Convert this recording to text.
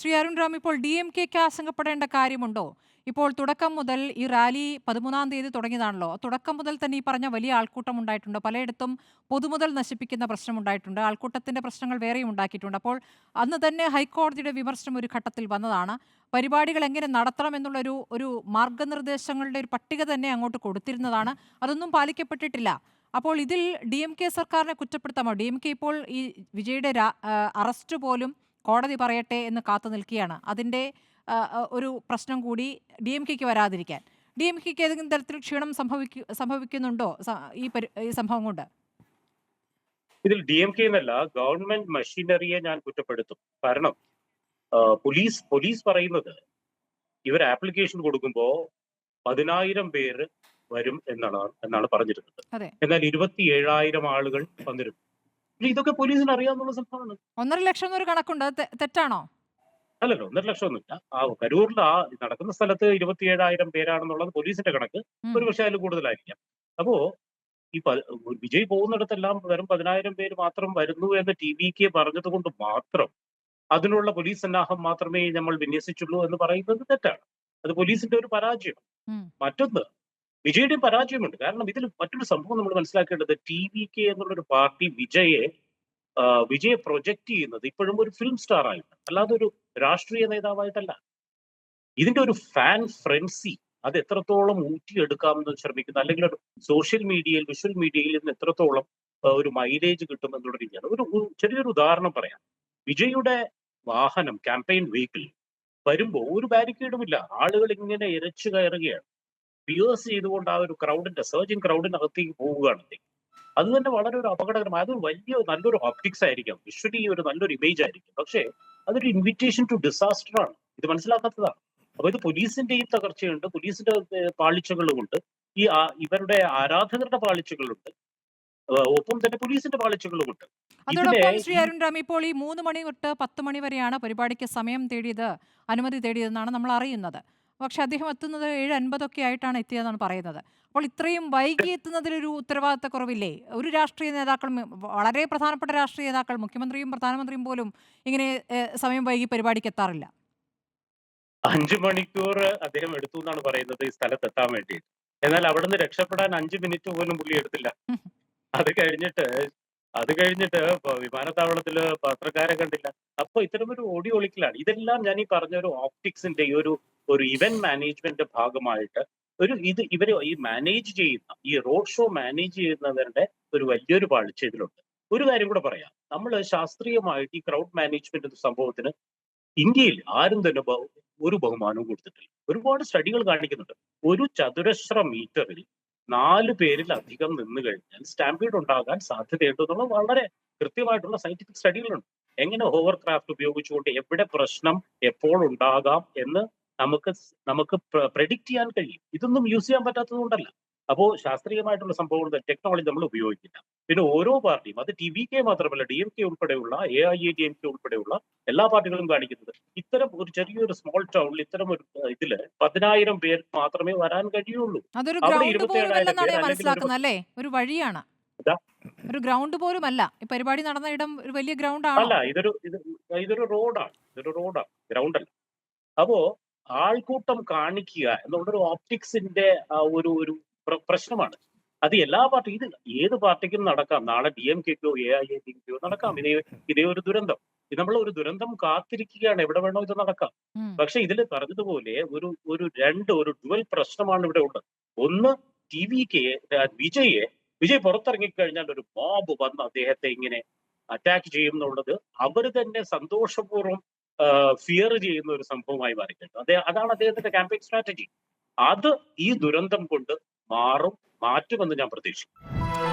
ശ്രീ അരുൺ റാം ഇപ്പോൾ D M കെക്ക് ആശങ്കപ്പെടേണ്ട കാര്യമുണ്ടോ? ഇപ്പോൾ തുടക്കം മുതൽ ഈ റാലി പതിമൂന്നാം തീയതി തുടങ്ങിയതാണല്ലോ. തുടക്കം മുതൽ തന്നെ ഈ പറഞ്ഞ വലിയ ആൾക്കൂട്ടം ഉണ്ടായിട്ടുണ്ട്? പലയിടത്തും പൊതുമുതൽ നശിപ്പിക്കുന്ന പ്രശ്നം ഉണ്ടായിട്ടുണ്ട് ആൾക്കൂട്ടത്തിന്റെ പ്രശ്നങ്ങൾ വേറെയും ഉണ്ടാക്കിയിട്ടുണ്ട്. അപ്പോൾ അന്ന് തന്നെ ഹൈക്കോടതിയുടെ വിമർശനം ഒരു ഘട്ടത്തിൽ വന്നതാണ്. പരിപാടികൾ എങ്ങനെ നടത്തണം എന്നുള്ളൊരു ഒരു മാർഗനിർദ്ദേശങ്ങളുടെ ഒരു പട്ടിക തന്നെ അങ്ങോട്ട് കൊടുത്തിരുന്നതാണ്. അതൊന്നും പാലിക്കപ്പെട്ടിട്ടില്ല. അപ്പോൾ ഇതിൽ ഡി എം കെ സർക്കാരിനെ കുറ്റപ്പെടുത്താമോ? ഡി എം കെ ഇപ്പോൾ ഈ വിജയുടെ അറസ്റ്റ് പോലും കോടതി പറയട്ടെ എന്ന് കാത്തു നിൽക്കുകയാണ്. അതിന്റെ ഒരു പ്രശ്നം കൂടി ഡി എം കെക്ക് വരാതിരിക്കാൻ. ഡി എം കെക്ക് ഏതെങ്കിലും തരത്തിൽ ക്ഷീണം സംഭവിക്കു സംഭവിക്കുന്നുണ്ടോ ഈ ഈ സംഭവം കൊണ്ട്? ഇതിൽ ഡി എം കെ എന്നല്ല ഗവൺമെന്റ് മെഷീനറിയെ ഞാൻ കുറ്റപ്പെടുത്തും. കാരണം പോലീസ് പോലീസ് പറയുന്നത് ഇവർ ആപ്ലിക്കേഷൻ കൊടുക്കുമ്പോൾ പതിനായിരം പേര് വരും എന്നാണ് എന്നാണ് പറഞ്ഞിരുന്നത്. എന്നാൽ ഇരുപത്തി ഏഴായിരം ആളുകൾ വന്നിരുന്നു. ഇതൊക്കെ പോലീസിന് അറിയാവുന്ന സംഭവമാണ്. ഒന്നര ലക്ഷം എന്നൊരു കണക്കുണ്ട്. തെറ്റാണോ? അല്ലല്ലോ ഒന്നര ലക്ഷം ഒന്നുമില്ല. ആ കരൂരിൽ ആ നടക്കുന്ന സ്ഥലത്ത് ഇരുപത്തി ഏഴായിരം പേരാണെന്നുള്ളത് പോലീസിന്റെ കണക്ക്. ഒരു പക്ഷേ അതിൽ കൂടുതലായിരിക്കാം. അപ്പോ ഈ വിജയ് പോകുന്നിടത്തെല്ലാം വെറും പതിനായിരം പേര് മാത്രം വരുന്നു എന്ന് ടി വിക്ക് പറഞ്ഞത് കൊണ്ട് മാത്രം അതിനുള്ള പോലീസ് സന്നാഹം മാത്രമേ നമ്മൾ വിന്യസിച്ചുള്ളൂ എന്ന് പറയുന്നത് തെറ്റാണ്. അത് പോലീസിന്റെ ഒരു പരാജയം. മറ്റൊന്ന് വിജയുടെയും പരാജയമുണ്ട്. കാരണം ഇതിൽ മറ്റൊരു സംഭവം നമ്മൾ മനസ്സിലാക്കേണ്ടത് ടി വി കെ എന്നുള്ളൊരു പാർട്ടി വിജയെ വിജയ പ്രൊജക്ട് ചെയ്യുന്നത് ഇപ്പോഴും ഒരു ഫിലിം സ്റ്റാർ ആയിട്ട് അല്ലാതെ ഒരു രാഷ്ട്രീയ നേതാവായിട്ടല്ല. ഇതിന്റെ ഒരു ഫാൻ ഫ്രൻസി അത് എത്രത്തോളം ഊറ്റിയെടുക്കാമെന്ന് ശ്രമിക്കുന്ന അല്ലെങ്കിൽ ഒരു സോഷ്യൽ മീഡിയയിൽ വിഷ്വൽ മീഡിയയിൽ നിന്ന് എത്രത്തോളം ഒരു മൈലേജ് കിട്ടും എന്നുള്ള രീതിയാണ്. ഒരു ഒരു ചെറിയൊരു ഉദാഹരണം പറയാം. വിജയുടെ വാഹനം ക്യാമ്പയിൻ വെഹിക്കിൾ വരുമ്പോൾ ഒരു ബാരിക്കേഡും ഇല്ല. ആളുകൾ ഇങ്ങനെ ഇരച്ചു കയറുകയാണ്. പിയേഴ്സ് ചെയ്തുകൊണ്ട് ആ ഒരു ക്രൗഡിന്റെ സർജിങ് ക്രൗഡിനകത്തേക്ക് പോവുകയാണെങ്കിൽ അത് തന്നെ വളരെ ഒരു അപകടകരമായ അത് വലിയ നല്ലൊരു ഒപ്റ്റിക്സ് ആയിരിക്കാം. വിഷ്വലി ഒരു നല്ലൊരു ഇമേജ് ആയിരിക്കും. പക്ഷേ അതൊരു ഇൻവിറ്റേഷൻ ടു ഡിസാസ്റ്റർ ആണ്. ഇത് മനസ്സിലാക്കാത്തതാണ്. അപ്പൊ ഇത് പോലീസിന്റെയും തകർച്ചയുണ്ട്. പോലീസിന്റെ പാളിച്ചകളുമുണ്ട്. ഈ ഇവരുടെ ആരാധകരുടെ പാളിച്ചകളുണ്ട്. ഒപ്പം തന്നെ പോലീസിന്റെ പാളിച്ചകളുമുണ്ട്. അതോടൊപ്പം ശ്രീ ഈ- അരുൺ റാം ഇപ്പോൾ ഈ മൂന്ന് മണി തൊട്ട് പത്ത് മണി വരെയാണ് പരിപാടിക്ക് സമയം തേടിയത് അനുമതി തേടിയതെന്നാണ് നമ്മൾ അറിയുന്നത്. പക്ഷെ അദ്ദേഹം എത്തുന്നത് ഏഴ് അൻപതൊക്കെ ആയിട്ടാണ് എത്തിയതെന്നാണ് പറയുന്നത്. അപ്പോൾ ഇത്രയും വൈകി എത്തുന്നതിലൊരു ഉത്തരവാദിത്തക്കുറവില്ലേ? ഒരു രാഷ്ട്രീയ നേതാക്കളും വളരെ പ്രധാനപ്പെട്ട രാഷ്ട്രീയ നേതാക്കൾ മുഖ്യമന്ത്രിയും പ്രധാനമന്ത്രിയും പോലും ഇങ്ങനെ സമയം വൈകി പരിപാടിക്ക് എത്താറില്ല. അഞ്ചു മണിക്കൂർ അദ്ദേഹം എടുത്തു എന്നാണ് പറയുന്നത് ഈ സ്ഥലത്ത് എത്താൻ വേണ്ടി എന്നാൽ അവിടെ നിന്ന് രക്ഷപ്പെടാൻ അഞ്ചു മിനിറ്റ് പോലും പുള്ളി എടുത്തില്ല. അത് കഴിഞ്ഞിട്ട് അത് കഴിഞ്ഞിട്ട് വിമാനത്താവളത്തിൽ പത്രക്കാരെ കണ്ടില്ല. അപ്പൊ ഒരു ഓടി ഒളിക്കലാണ്. ഇതെല്ലാം ഞാൻ ഈ പറഞ്ഞ ഒരു ഓപ്റ്റിക്സിന്റെ ഈ ഒരു ഒരു ഇവന്റ് മാനേജ്മെന്റ് ഭാഗമായിട്ട് ഒരു ഇത് ഇവർ ഈ മാനേജ് ചെയ്യുന്ന ഈ റോഡ് ഷോ മാനേജ് ചെയ്യുന്നവരുടെ ഒരു വലിയൊരു പാളിച്ച ഇതിലുണ്ട് ഒരു കാര്യം കൂടെ പറയാം. നമ്മൾ ശാസ്ത്രീയമായിട്ട് ഈ ക്രൗഡ് മാനേജ്മെന്റ് എന്ന സംഭവത്തിന് ഇന്ത്യയിൽ ആരും തന്നെ ഒരു ബഹുമാനവും കൊടുത്തിട്ടില്ല. ഒരുപാട് സ്റ്റഡികൾ കാണിക്കുന്നുണ്ട്. ഒരു ചതുരശ്ര മീറ്ററിൽ നാല് പേരിൽ അധികം നിന്ന് കഴിഞ്ഞാൽ സ്റ്റാമ്പീഡ് ഉണ്ടാകാൻ സാധ്യതയുണ്ട് എന്നുള്ള വളരെ കൃത്യമായിട്ടുള്ള സയന്റിഫിക് സ്റ്റഡികളുണ്ട് എങ്ങനെ ഓവർ ക്രാഫ്റ്റ് ഉപയോഗിച്ചുകൊണ്ട് എവിടെ പ്രശ്നം എപ്പോൾ ഉണ്ടാകാം എന്ന് നമുക്ക് നമുക്ക് പ്രഡിക്റ്റ് ചെയ്യാൻ കഴിയും. ഇതൊന്നും യൂസ് ചെയ്യാൻ പറ്റാത്തത് കൊണ്ടല്ല. അപ്പോ ശാസ്ത്രീയമായിട്ടുള്ള സംഭവങ്ങൾ ടെക്നോളജി നമ്മൾ ഉപയോഗിക്കില്ല. പിന്നെ ഓരോ പാർട്ടിയും അത് ടി വി കെ മാത്രമല്ല ഡി എം കെ ഉൾപ്പെടെയുള്ള A I A D M K ഉൾപ്പെടെയുള്ള എല്ലാ പാർട്ടികളും കാണിക്കുന്നത്. ഇത്തരം ഒരു ചെറിയൊരു സ്മോൾ ടൗണിൽ ഇത്തരം ഒരു ഇതിൽ പതിനായിരം പേർ മാത്രമേ വരാൻ കഴിയുള്ളൂ. അവിടെ ഇരുപത്തിയേഴായിരം വഴിയാണ്. ഒരു ഗ്രൗണ്ട് പോലും അല്ല ഈ പരിപാടി നടന്ന ഇടം ഒരു വലിയ ഗ്രൗണ്ട് അല്ല ഇതൊരു ഇതൊരു റോഡാണ് ഇതൊരു റോഡാണ് ഗ്രൗണ്ട് അല്ല. അപ്പോ ആൾക്കൂട്ടം കാണിക്കുക എന്നുള്ളൊരു ഓപ്റ്റിക്സിന്റെ ഒരു ഒരു പ്രശ്നമാണ്. അത് എല്ലാ പാർട്ടി ഇത് ഏത് പാർട്ടിക്കും നടക്കാം. നാളെ ഡി എം കെക്കോ എ ഐ എ ഡി കെയോ നടക്കാം. ഇതേ ഇതേ ഒരു ദുരന്തം. ഇത് നമ്മൾ ഒരു ദുരന്തം കാത്തിരിക്കുകയാണ്. എവിടെ വേണോ ഇത് നടക്കാം. പക്ഷെ ഇതിൽ പറഞ്ഞതുപോലെ ഒരു ഒരു രണ്ട് ഒരു ഡുവൽ പ്രശ്നമാണ് ഇവിടെ ഉള്ളത്. ഒന്ന് ടി വി കെ വിജയെ വിജയ് പുറത്തിറങ്ങിക്കഴിഞ്ഞാൽ ഒരു മോബ് വന്ന് അദ്ദേഹത്തെ ഇങ്ങനെ അറ്റാക്ക് ചെയ്യും എന്നുള്ളത് അവർ തന്നെ സന്തോഷപൂർവം ഫിയർ ചെയ്യുന്ന ഒരു സംഭവമായി മാറിക്കുന്നു അദ്ദേഹം അതാണ് അദ്ദേഹത്തിന്റെ ക്യാമ്പയിൻ സ്ട്രാറ്റജി അത് ഈ ദുരന്തം കൊണ്ട് മാറും മാറ്റുമെന്ന് ഞാൻ പ്രതീക്ഷിക്കുന്നു.